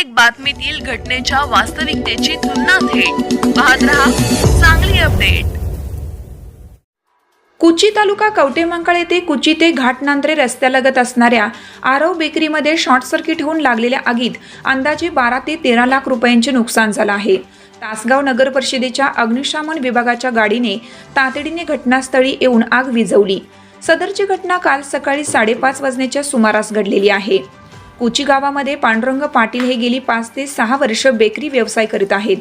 प्रत्येक बातमीतील घटनेच्या वास्तविकतेची तुलना थेट. पाहत रहा चांगली अपडेट. कुची तालुका कवटेमंकाळ येथे कुची ते घाटनांद्रे रस्त्यालगत असणाऱ्या आरव बेकरीमध्ये शॉर्ट सर्किट होऊन लागलेल्या आगीत अंदाजे बारा ते तेरा लाख रुपयांचे नुकसान झालं आहे. तासगाव नगर परिषदेच्या अग्निशमन विभागाच्या गाडीने तातडीने घटनास्थळी येऊन आग विझवली. सदरची घटना काल सकाळी साडेपाच वाजण्याच्या सुमारास घडलेली आहे. उची गावामध्ये पांडुरंग पाटील हे गेली पाच ते सहा वर्ष बेकरी व्यवसाय करीत आहेत.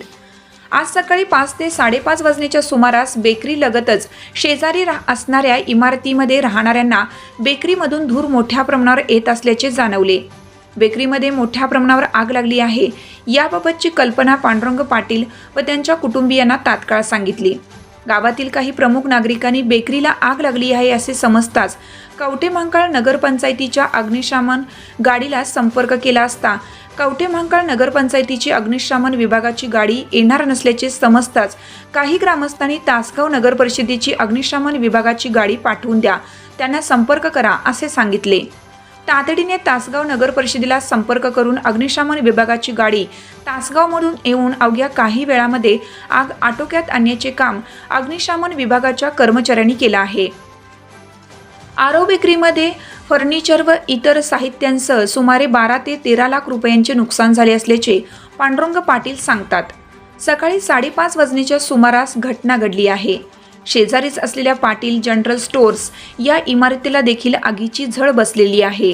आज सकाळी पाच ते साडेपाच वाजण्याच्या सुमारास बेकरी लगतच शेजारी रा असणाऱ्या इमारतीमध्ये राहणाऱ्यांना बेकरीमधून धूर मोठ्या प्रमाणावर येत असल्याचे जाणवले. बेकरीमध्ये मोठ्या प्रमाणावर आग लागली आहे. याबाबतची कल्पना पांडुरंग पाटील व त्यांच्या कुटुंबियांना तात्काळ सांगितली. गावातील काही प्रमुख नागरिकांनी बेकरीला आग लागली आहे असे समजताच कवटेमहांकाळ नगरपंचायतीच्या अग्निशमन गाडीला संपर्क केला असता कवटेमहांकाळ नगरपंचायतीची अग्निशमन विभागाची गाडी येणार नसल्याचे समजताच काही ग्रामस्थांनी तासगाव नगर परिषदेची अग्निशमन विभागाची गाडी पाठवून द्या त्यांना संपर्क करा असे सांगितले. तातडीने तासगाव नगर परिषदेला संपर्क करून अग्निशमन विभागाची गाडी तासगावमधून येऊन अवघ्या काही वेळामध्ये आग आटोक्यात आणण्याचे काम अग्निशमन विभागाच्या कर्मचाऱ्यांनी केलं आहे. आरो बेकरीमध्ये फर्निचर व इतर साहित्यांसह सुमारे बारा ते तेरा लाख रुपयांचे नुकसान झाले असल्याचे पांडुरंग पाटील सांगतात. सकाळी साडेपाच वाजण्याच्या सुमारास घटना घडली आहे. शेजारीच असलेल्या पाटील जनरल स्टोअर्स या इमारतीला देखील आगीची झळ बसलेली आहे.